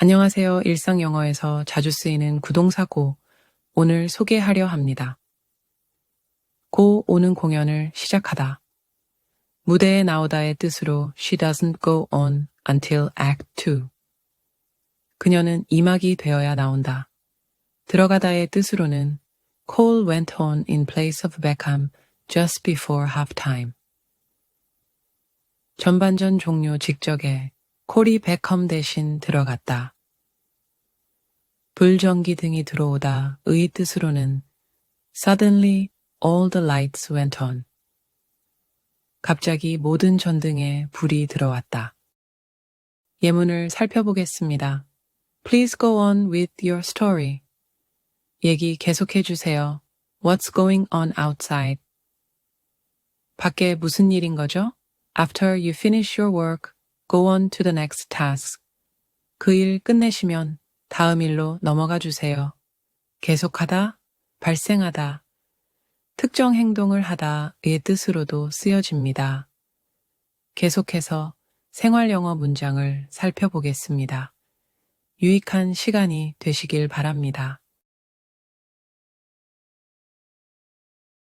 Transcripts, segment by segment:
안녕하세요. 일상 영어에서 자주 쓰이는 구동사고 오늘 소개하려 합니다. 고 오는 공연을 시작하다. 무대에 나오다의 뜻으로 she doesn't go on until act 2. 그녀는 이막이 되어야 나온다. 들어가다의 뜻으로는 Cole went on in place of Beckham just before halftime. 전반전 종료 직전에 콜이 베컴 대신 들어갔다. 불전기 등이 들어오다 의 뜻으로는 Suddenly all the lights went on. 갑자기 모든 전등에 불이 들어왔다. 예문을 살펴보겠습니다. Please go on with your story. 얘기 계속해 주세요. What's going on outside? 밖에 무슨 일인 거죠? After you finish your work, go on to the next task. 그 일 끝내시면 다음 일로 넘어가 주세요. 계속하다, 발생하다, 특정 행동을 하다의 뜻으로도 쓰여집니다. 계속해서 생활 영어 문장을 살펴보겠습니다. 유익한 시간이 되시길 바랍니다.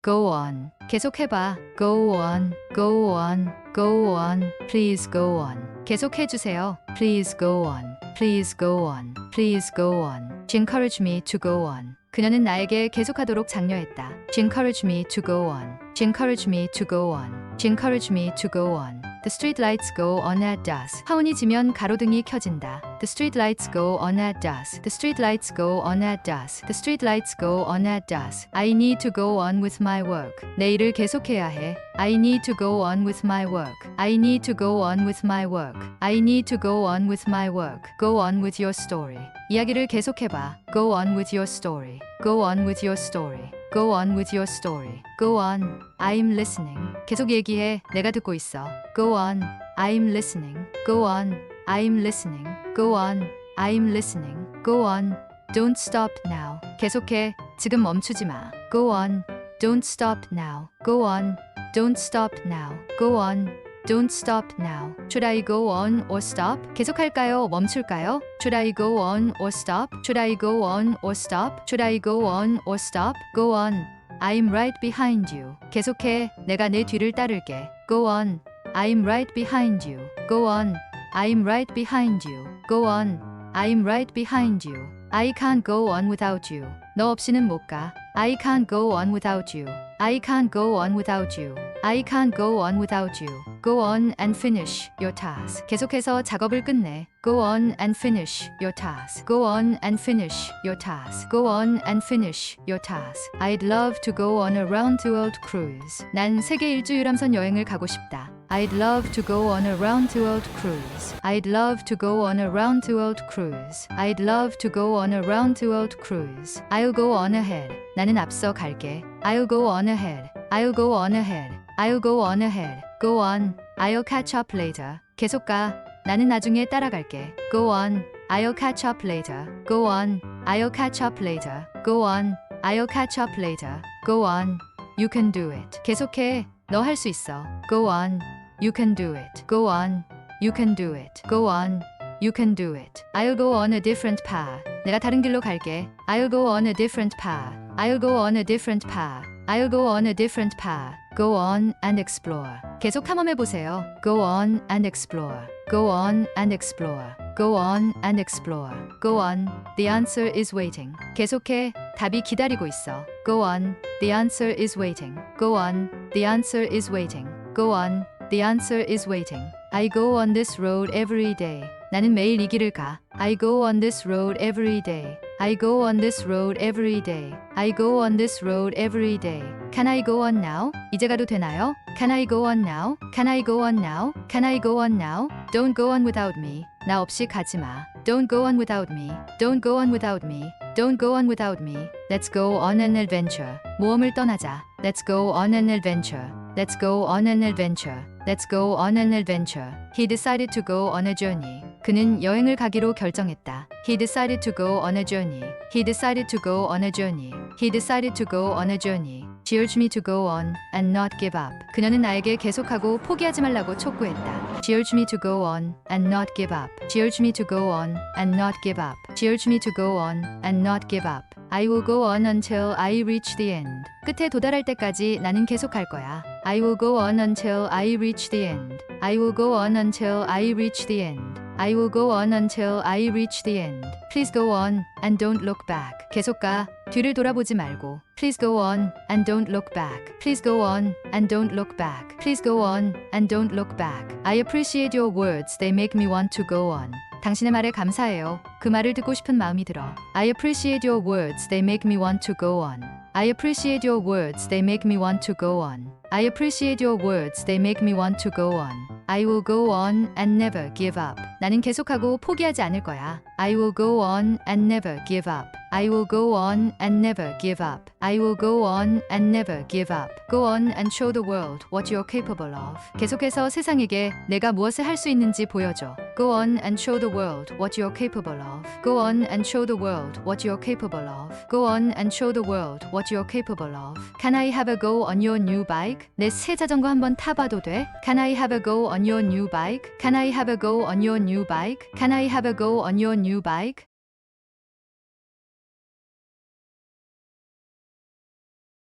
Go on. 계속해봐. Go on. Go on. Go on. Please go on. 계속해주세요. Please go on. Please go on. Please go on. She encouraged me to go on. 그녀는 나에게 계속하도록 장려했다. She encouraged me to go on. She encouraged me to go on. She encouraged me to go on. The street lights go on at dusk. 화운이 지면 가로등이 켜진다. The street lights go on at dusk. The street lights go on at dusk. The street lights go on at dusk. I need to go on with my work. 내 일을 계속해야 해. I need to go on with my work. I need to go on with my work. I need to go on with my work. Go on with your story. 이야기를 계속해봐. Go on with your story. Go on with your story. Go on with your story. Go on. I'm listening. 계속 얘기해. 내가 듣고 있어. Go on. I'm listening. Go on. I'm listening. Go on. I'm listening. Go on. Don't stop now. 계속해. 지금 멈추지 마. Go on. Don't stop now. Go on. Don't stop now. Go on. Don't stop now. Should I go on or stop? 계속할까요? 멈출까요? Should I go on or stop? Should I go on or stop? Should I go on or stop? Go on. I'm right behind you. 계속해. 내가 내 뒤를 따를게. Go on. I'm right behind you. Go on. I'm right behind you. Go on. I'm right behind you. I can't go on without you. 너 없이는 못 가. I can't go on without you. I can't go on without you. I can't go on without you. Go on and finish your task. 계속해서 작업을 끝내. Go on and finish your task. Go on and finish your task. Go on and finish your task. I'd love to go on a round the world cruise. 난 세계 일주 유람선 여행을 가고 싶다. I'd love to go on a round the world cruise. I'd love to go on a round the world cruise. I'd love to go on a round the world cruise. I'll go on ahead. 나는 앞서 갈게. I'll go on ahead. I'll go on ahead. I'll go on ahead. Go on. I'll catch up later. 계속 가. 나는 나중에 따라갈게. Go on. I'll catch up later. Go on. I'll catch up later. Go on. I'll catch up later. Go on. You can do it. 계속해. 너 할 수 있어. Go on. You can do it. Go on. You can do it. Go on. You can do it. I'll go on a different path. 내가 다른 길로 갈게. I'll go on a different path. I'll go on a different path. I'll go on a different path. Go on and explore. 계속 탐험해 보세요. Go on and explore. Go on and explore. Go on and explore. Go on. The answer is waiting. 계속해. 답이 기다리고 있어. Go on. The answer is waiting. Go on. The answer is waiting. Go on. The answer is waiting. I go on this road every day. 나는 매일 이 길을 가. I go on this road every day. I go on this road every day. I go on this road every day. Can I go on now? 이제 가도 되나요? Can I go on now? Can I go on now? Can I go on now? Don't go on without me. 나 없이 가지 마. Don't go on without me. Don't go on without me. Don't go on without me. Let's go on an adventure. 모험을 떠나자. Let's go on an adventure. Let's go on an adventure. Let's go on an adventure. He decided to go on a journey. 그는 여행을 가기로 결정했다. He decided to go on a journey. He decided to go on a journey. He decided to go on a journey. She urged me to go on and not give up. 그녀는 나에게 계속하고 포기하지 말라고 촉구했다. She urged me to go on and not give up. She urged me to go on and not give up. She urged me to go on and not give up. I will go on until I reach the end. 끝에 도달할 때까지 나는 계속할 거야. I will go on until I reach the end. I will go on until I reach the end. I will go on until I reach the end. Please go on and don't look back. 계속 가. 뒤를 돌아보지 말고. Please go on and don't look back. Please go on and don't look back. Please go on and don't look back. I appreciate your words. They make me want to go on. 당신의 말에 감사해요. 그 말을 듣고 싶은 마음이 들어. I appreciate your words. They make me want to go on. I appreciate your words. They make me want to go on. I appreciate your words. They make me want to go on. I will go on and never give up. 나는 계속하고 포기하지 않을 거야. I will go on and never give up. I will go on and never give up. I will go on and never give up. Go on and show the world what you're capable of. 계속해서 세상에게 내가 무엇을 할 수 있는지 보여줘. Go on and show the world what you're capable of. Go on and show the world what you're capable of. Go on and show the world what you're capable of. Can I have a go on your new bike? 내 새 자전거 한번 타봐도 돼? Can I have a go on your new bike? Can I have a go on your new bike? Can I have a go on your new bike?